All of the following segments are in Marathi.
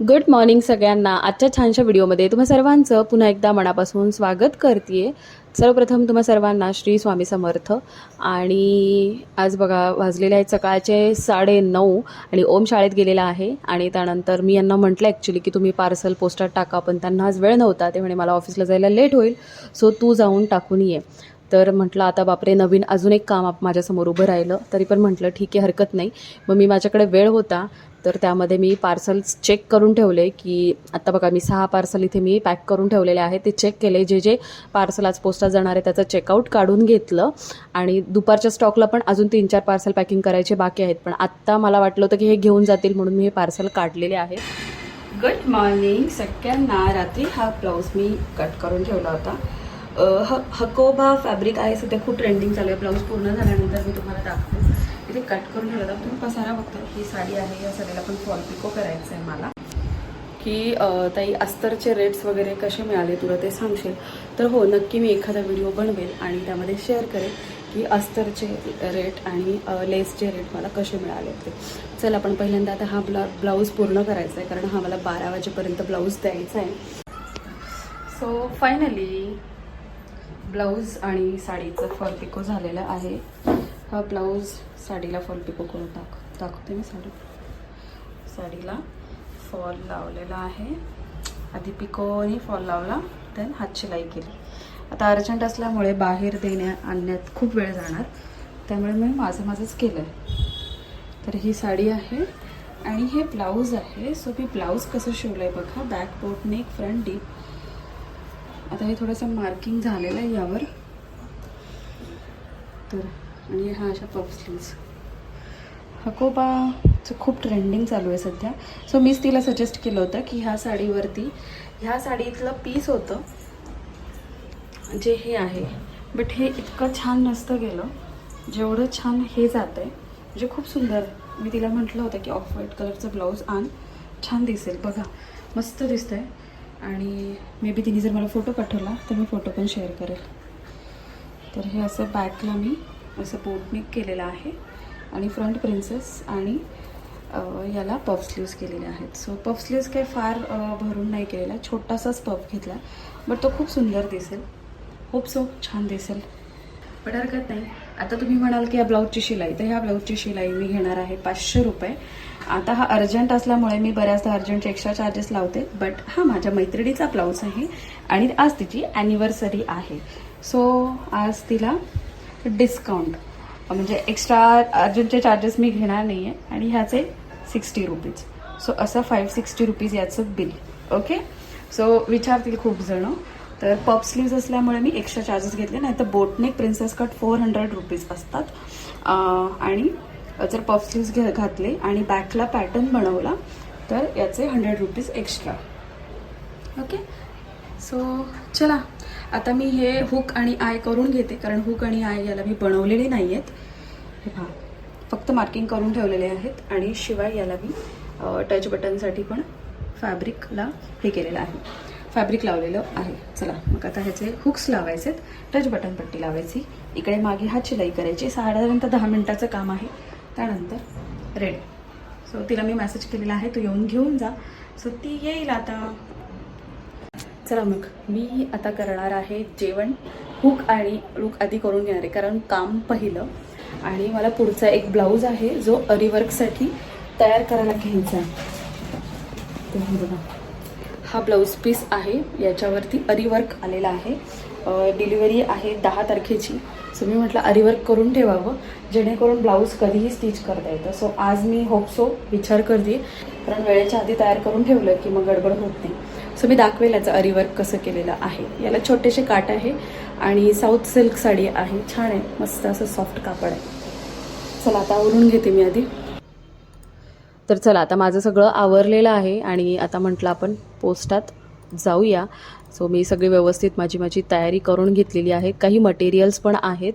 गुड मॉर्निंग सगळ्यांना. आजच्या छानशा व्हिडिओमध्ये तुम्हा सर्वांचं पुन्हा एकदा मनापासून स्वागत करते सर्वप्रथम तुम्हा सर्वांना श्री स्वामी समर्थ. आणि आज बघा वाजलेले आहेत सकाळचे साडे नऊ आणि ओम शाळेत गेलेला आहे. आणि त्यानंतर मी यांना म्हटलं ॲक्च्युली की तुम्ही पार्सल पोस्टात टाका पण त्यांना आज वेळ नव्हता. ते म्हणे मला ऑफिसला जायला लेट होईल सो तू जाऊन टाकून ये. तर म्हटलं आता बापरे नवीन अजून एक काम आप माझ्यासमोर उभं राहिलं. तरी पण म्हटलं ठीक आहे हरकत नाही. मग मी माझ्याकडे वेळ होता तर त्यामध्ये मी पार्सल्स चेक करून ठेवले की आत्ता बघा मी सहा पार्सल इथे मी पॅक करून ठेवलेले आहे ते चेक केले जे जे पार्सल आज पोस्टात जाणार आहे त्याचं चेकआउट काढून घेतलं. आणि दुपारच्या स्टॉकला पण अजून तीन चार पार्सल पॅकिंग करायचे बाकी आहेत. पण आत्ता मला वाटलं होतं की हे घेऊन जातील म्हणून मी हे पार्सल काढलेले आहे. गुड मॉर्निंग सगळ्यांना रात्री हा ब्लाऊज मी कट करून ठेवला होता. ह हकोबा फॅब्रिक आहे सध्या खूप ट्रेंडिंग चालू आहे. ब्लाऊज पूर्ण झाल्यानंतर मी तुम्हाला दाखवते. इथे कट करून ठेवला तर तुम्ही पसारा बघता. ही साडी आहे या साडीला पण फॉल पिको करायचं आहे मला. की ताई अस्तरचे रेट्स वगैरे कसे मिळाले तुला ते सांगशील? तर हो नक्की मी एखादा व्हिडिओ बनवेल आणि त्यामध्ये शेअर करेल की अस्तरचे रेट आणि लेसचे रेट मला कसे मिळाले ते. चल आपण पहिल्यांदा आता हा ब्ला ब्लाऊज पूर्ण करायचा आहे कारण हा मला बारा वाजेपर्यंत ब्लाऊज द्यायचा आहे. सो फायनली ब्लाऊज आणि साडीचं फॉल पिको झालेलं आहे. हा ब्लाऊज साडीला फॉल पिको करून दाख दाखवते मी साडी. साडीला फॉल लावलेला आहे. आधी पिकोनी फॉल लावला देन हात शिलाई केली. आता अर्जंट असल्यामुळे बाहेर देण्या आणण्यात खूप वेळ जाणार. त्यामुळे मी माझं माझंच केलं आहे तर ही साडी आहे आणि हे ब्लाऊज आहे. सो मी ब्लाऊज कसं शिवलं आहे बघा. Back boat neck front deep आता हे थोडंसं मार्किंग झालेलं आहे यावर. तर आणि हा अशा पफ स्लीव्ज हकोबाचं खूप ट्रेंडिंग चालू आहे सध्या. सो मीच तिला सजेस्ट केलं होतं की ह्या साडीवरती ह्या साडीतलं पीस होतं जे हे आहे. बट हे इतकं छान नसतं गेलं. जेवढं छान हे जातं आहे म्हणजे खूप सुंदर. मी तिला म्हटलं होतं की ऑफ व्हाईट कलरचं ब्लाऊज आण. छान दिसेल. बघा. मस्त दिसतं आहे आणि मे बी तिने जर मला फोटो पाठवला तर मी फोटो पण शेअर करेल. तर हे असं बॅकला मी असं बोटनिक केलेलं आहे. आणि फ्रंट प्रिन्सेस आणि याला पफ स्लीव्स केलेले आहेत. सो पफ स्लीव्स काही फार भरून नाही केलेला छोटासाच पफ घेतला. बट तो खूप सुंदर दिसेल. होप सो छान दिसेल. पण हरकत नाही. आता तुम्ही म्हणाल की या ब्लाऊजची शिलाई तर ह्या ब्लाऊजची शिलाई मी घेणार आहे पाचशे रुपये. आता हा अर्जंट असल्यामुळे मी बऱ्याचदा अर्जंटचे एक्स्ट्रा चार्जेस लावते बट हा माझ्या मैत्रिणीचा ब्लाऊज आहे आणि आज तिची ॲनिव्हर्सरी आहे. सो आज तिला डिस्काउंट म्हणजे एक्स्ट्रा अर्जंटचे चार्जेस मी घेणार नाही आहे आणि ह्याचे सिक्स्टी रुपीज सो असं फाईव्ह सिक्स्टी रुपीज याचं बिल ओके सो विचारतील खूप जणं. तर पप स्लीव्स असल्यामुळे मी एक्स्ट्रा चार्जेस घेतले नाही तर boat neck princess cut four hundred rupees असतात आणि जर पफ स्लीव्स घे घातले आणि बॅकला पॅटर्न बनवला तर याचे hundred rupees extra okay so चला. आता मी हे हुक आणि आय करून घेते कारण हुक आणि आय याला मी बनवलेले नाही आहेत हां फक्त मार्किंग करून ठेवलेले आहेत आणि शिवाय याला मी टच बटनसाठी पण फॅब्रिकला हे केलेलं आहे. फॅब्रिक लावलेलं आहे. चला. मग आता ह्याचे हुक्स लावायचे टच बटन पट्टी लावायची. इकडे मागे हात शिलाई करायची. साधारणतः दहा मिनिटाचं काम आहे. त्यानंतर रेड. सो तिला मी मेसेज केलेला आहे तू येऊन घेऊन जा. सो ती येईल आता. चला मग मी आता करणार आहे जेवण. हुक आणि लुक आधी करून घेणार आहे कारण काम पहिलं. आणि मला पुढचा एक ब्लाऊज आहे जो अरीवर्कसाठी तयार करायला घ्यायचा आहे. बघा. हा ब्लाऊज पीस आहे याच्यावरती अरीवर्क आलेला आहे. डिलिव्हरी आहे दहा तारखेची. सो मी म्हटलं अरीवर्क करून ठेवावं. जेणेकरून ब्लाऊज कधीही स्टिच करता येतं. सो आज मी होप सो विचार करते. कारण वेळेच्या आधी तयार करून ठेवलं की मग गडबड होत नाही. सो मी दाखवेल याचं अरीवर्क कसं केलेलं आहे. याला छोटेसे काट आहे आणि साऊथ सिल्क साडी आहे. छान आहे. मस्त असं सॉफ्ट कापड आहे. चला आता आवरून घेते मी आधी. तर चला आता माझं सगळं आवरलेलं आहे आणि आता म्हटलं आपण पोस्टात जाऊया. सो मी सगळी व्यवस्थित माझी माझी तयारी करून घेतलेली आहे. काही मटेरियल्स पण आहेत.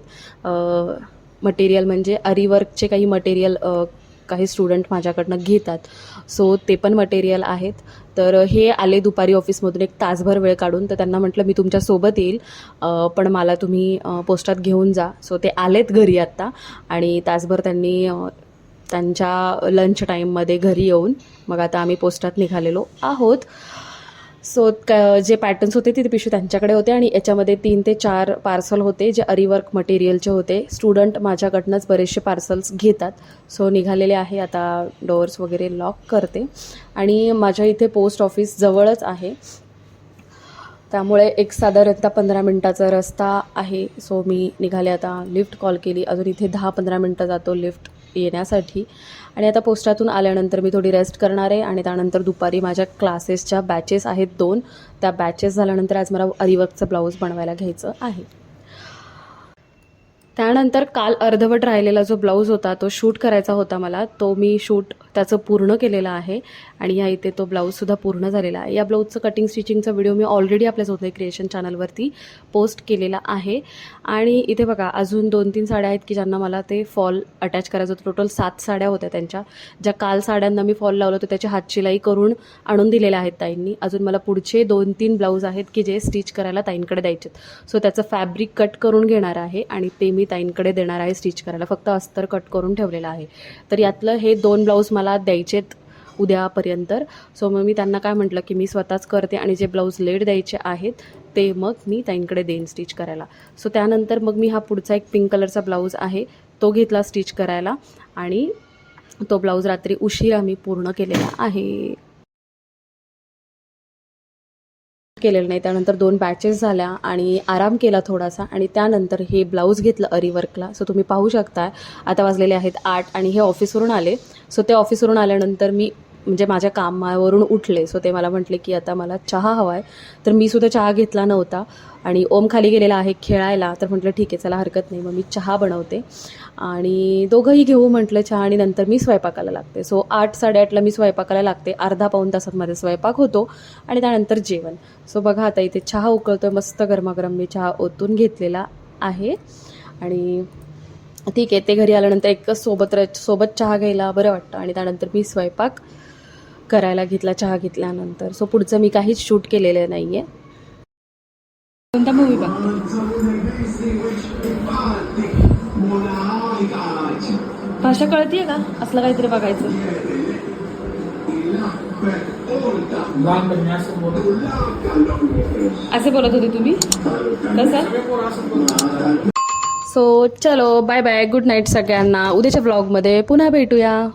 मटेरियल म्हणजे अरीवर्कचे काही मटेरियल काही स्टुडंट माझ्याकडनं घेतात. सो ते पण मटेरियल आहेत. तर हे आले दुपारी ऑफिसमधून एक तासभर वेळ काढून तर त्यांना म्हटलं मी तुमच्यासोबत येईल. पण मला तुम्ही पोस्टात घेऊन जा. सो ते आलेत घरी आत्ता. आणि तासभर त्यांनी त्यांच्या लंच टाईममध्ये घरी येऊन मग आता आम्ही पोस्टात निघालेलो आहोत. सो जे पॅटर्न्स होते ते पिशवी त्यांच्याकडे होते आणि याच्यामध्ये तीन ते चार पार्सल होते जे अरिवर्क मटेरियलचे होते. स्टुडंट माझ्याकडनंच बरेचसे पार्सल्स घेतात. सो निघालेले आहे. आता डोअर्स वगैरे लॉक करते. आणि माझ्या इथे पोस्ट ऑफिस जवळच आहे. त्यामुळे एक साधारणतः पंधरा मिनटाचा रस्ता आहे. सो मी निघाले आता लिफ्ट कॉल केली. अजून इथे दहा पंधरा मिनटं जातो लिफ्ट येण्यासाठी. आणि आता पोस्टातून आल्यानंतर मी थोडी रेस्ट करणार आहे आणि त्यानंतर दुपारी माझ्या क्लासेसच्या बॅचेस आहेत दोन. त्या बॅचेस झाल्यानंतर आज मला अरिवर्कचं ब्लाऊज बनवायला घ्यायचं आहे. त्यानंतर काल अर्धवट राहिलेला जो ब्लाऊज होता तो शूट करायचा होता मला. तो मी शूट त्याचं पूर्ण केलेलं आहे. आणि ह्या इथे तो ब्लाऊजसुद्धा पूर्ण झालेला आहे. या ब्लाऊजचं कटिंग स्टिचिंगचा व्हिडिओ मी ऑलरेडी आपल्या सोते क्रिएशन चॅनलवरती पोस्ट केलेला आहे. आणि इथे बघा अजून दोन तीन साड्या आहेत की ज्यांना मला ते फॉल अटॅच करायचं होतं. टोटल सात साड्या होत्या त्यांच्या. ज्या काल साड्यांना मी फॉल लावलं होतं त्याची हातशिलाई करून आणून दिलेल्या आहेत ताईंनी. अजून मला पुढचे दोन तीन ब्लाऊज आहेत की जे स्टिच करायला ताईंकडे द्यायचे सो त्याचं फॅब्रिक कट करून घेणार आहे आणि ते मी ताईंकडे देणार आहे स्टिच करायला. फक्त अस्तर कट करून ठेवलेलं आहे. तर यातलं हे दोन ब्लाऊज मला द्यायचेत उद्यापर्यंत. सो मग मी त्यांना काय म्हटलं की मी स्वतःच करते आणि जे ब्लाऊज लेट द्यायचे आहेत ते मग मी ताईंकडे देईन स्टिच करायला. सो त्यानंतर मग मी हा पुढचा एक पिंक कलरचा ब्लाऊज आहे तो घेतला स्टिच करायला आणि तो ब्लाऊज रात्री उशिरा मी पूर्ण केलेला आहे. केलेलं नाही त्यानंतर दोन बॅचेस झाल्या आणि आराम केला थोडासा आणि त्यानंतर हे ब्लाऊज घेतलं अरिवर्कला सो तुम्ही पाहू शकता आता वाजलेले आहेत आठ आणि हे ऑफिसवरून आले. सो ते ऑफिसवरून आल्यानंतर मी म्हणजे माझ्या कामावरून उठले. सो ते मला म्हटले की आता मला चहा हवा आहे तर मी सुद्धा चहा घेतला नव्हता. आणि ओम खाली गेलेला आहे खेळायला. तर म्हटलं ठीक आहे चला हरकत नाही. मग मी चहा बनवते. आणि दोघंही घेऊ म्हटलं चहा आणि नंतर मी स्वयंपाकाला लागते. सो आठ साडेआठला मी स्वयंपाकाला लागते. अर्धा पाऊण तासात माझा स्वयंपाक होतो आणि त्यानंतर जेवण. सो बघा आता इथे चहा उकळतो मस्त गरमागरम मी चहा ओतून घेतलेला आहे. आणि ठीक आहे ते घरी आल्यानंतर एकच सोबत र सोबत चहा घ्यायला बरं वाटतं. आणि त्यानंतर मी स्वयंपाक करायला घेतला चहा घेतल्यानंतर. सो पुढचं मी काहीच शूट केलेलं नाही आहे कोणता मूवी बघतो? भाषा कळतीये का? असलं काहीतरी बघायचं. असं बोलत होते तुम्ही? कसं? सो चलो बाय बाय गुड नाईट सगळ्यांना. उद्याच्या ब्लॉगमध्ये पुन्हा भेटूया.